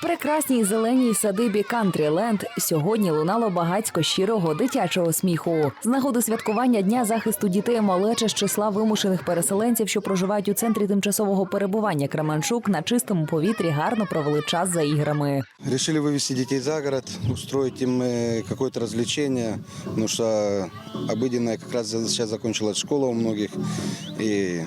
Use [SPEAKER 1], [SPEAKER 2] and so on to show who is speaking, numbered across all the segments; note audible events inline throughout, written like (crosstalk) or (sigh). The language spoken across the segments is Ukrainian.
[SPEAKER 1] В прекрасній зеленій садибі Кантріленд сьогодні лунало багацько щирого дитячого сміху. З нагоди святкування дня захисту дітей малеча з числа вимушених переселенців, що проживають у центрі тимчасового перебування Кременчук, на чистому повітрі гарно провели час за іграми.
[SPEAKER 2] Решили вывести детей за город, устроить им э, какое-то развлечение, потому что обыденная как раз сейчас закончилась школа у многих, и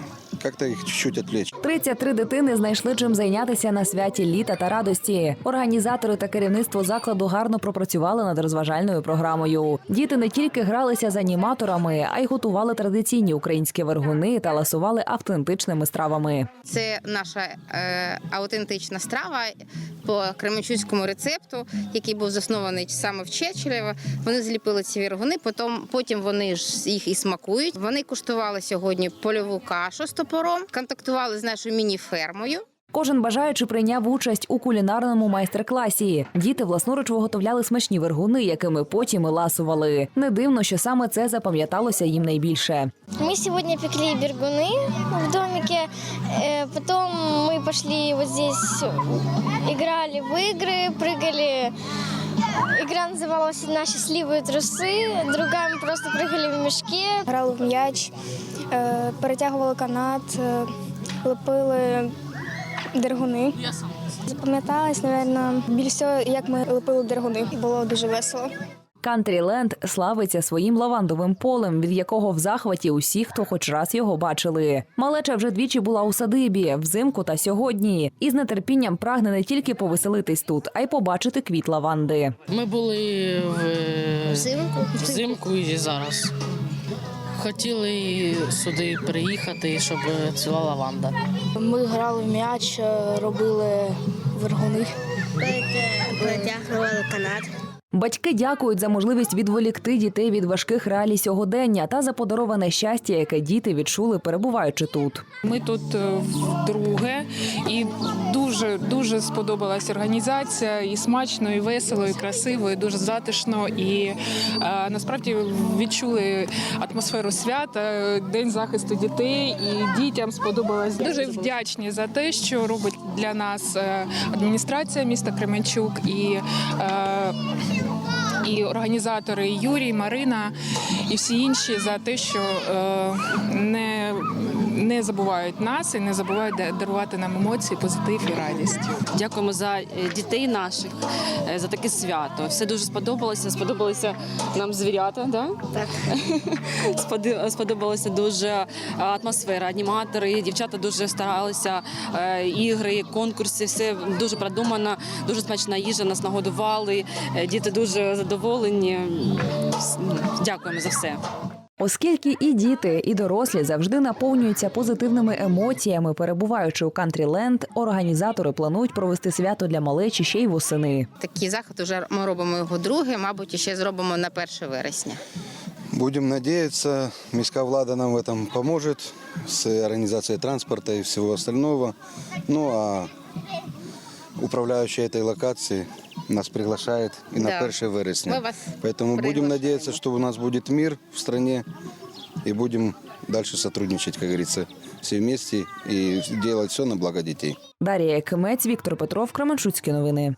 [SPEAKER 2] як-то їх чуть-чуть відвлечь.
[SPEAKER 1] 33 дитини знайшли чим зайнятися на святі літа та радості. Організатори та керівництво закладу гарно пропрацювали над розважальною програмою. Діти не тільки гралися з аніматорами, а й готували традиційні українські вергуни та ласували автентичними стравами.
[SPEAKER 3] Це наша е, аутентична страва по кременчуцькому рецепту, який був заснований саме в Чечелєво. Вони зліпили ці вергуни, потім потім вони ж їх і смакують. Вони куштували сьогодні польову кашу 100% директором, контактували з нашою міні-фермою.
[SPEAKER 1] Кожен бажаючи прийняв участь у кулінарному майстер-класі. Діти власноруч виготовляли смачні вергуни, якими потім і ласували. Не дивно, що саме це запам'яталося їм найбільше.
[SPEAKER 4] Ми сьогодні пекли бергуни в доміки, е, потім ми пішли ось грали в ігри, пригали. ігра. называлась «На счастливые труси. Другая просто прыгали в мішки,
[SPEAKER 5] грали в мяч перетягували канат, е, лепили дергуни. Запам'яталось, мабуть, більш всього, як ми лепили дергуни. Було дуже весело.
[SPEAKER 1] Кантріленд славиться своїм лавандовим полем, від якого в захваті усі, хто хоч раз його бачили. Малеча вже двічі була у садибі взимку та сьогодні, і з нетерпінням прагне не тільки повеселитись тут, а й побачити квіт лаванди.
[SPEAKER 6] Ми були в
[SPEAKER 4] Взимку?
[SPEAKER 6] взимку і зараз. Хотіли сюди приїхати, щоб ціла лаванда.
[SPEAKER 5] Ми грали в м'яч, е, робили вергуни.
[SPEAKER 4] протягували канат.
[SPEAKER 1] Батьки дякують за можливість відволікти дітей від важких реалій сьогодення та за подароване щастя, яке діти відчули, перебуваючи тут.
[SPEAKER 7] Ми тут е, вдруге, і дуже дуже сподобалась організація. І смачно, і весело, і красиво, і дуже затишно. І е, насправді відчули атмосферу свята, день захисту дітей. І дітям сподобалось. Дуже вдячні за те, що робить для нас е, адміністрація міста Кременчук і. Е, і організатори Юрій, Марина і всі інші за те, що е, забувають нас і не забувають дарувати нам емоції, позитив і радість.
[SPEAKER 8] Дякуємо за е, дітей наших, е, за таке свято. Все дуже сподобалося. Сподобалися нам звірята, да?
[SPEAKER 4] Так. (laughs)
[SPEAKER 8] Сподобалася дуже е, атмосфера, аніматори, дівчата дуже старалися, ігри, конкурси, все дуже продумано, дуже смачна їжа, нас нагодували. Діти дуже задоволені. Дякуємо за все.
[SPEAKER 1] Оскільки і діти, і дорослі завжди наповнюються позитивними емоціями, перебуваючи у Кантріленд, організатори планують провести свято для малечі ще й восени.
[SPEAKER 3] Такий захід вже ми робимо його друге, мабуть, ще зробимо на 1 вересня.
[SPEAKER 2] Будем надеяться, міська влада нам в этом поможет с организацией транспорта и всего остального. Ну а управляющая этой локации нас приглашает и на
[SPEAKER 3] Да.
[SPEAKER 2] 1 вересня.
[SPEAKER 3] Мы вас
[SPEAKER 2] Поэтому будем надеяться, что у нас будет мир в стране и будем дальше сотрудничать, как говорится, все вместе и делать все на благо детей.
[SPEAKER 1] Дарія Кимець, Віктор Петров, Кременчуцькі новини.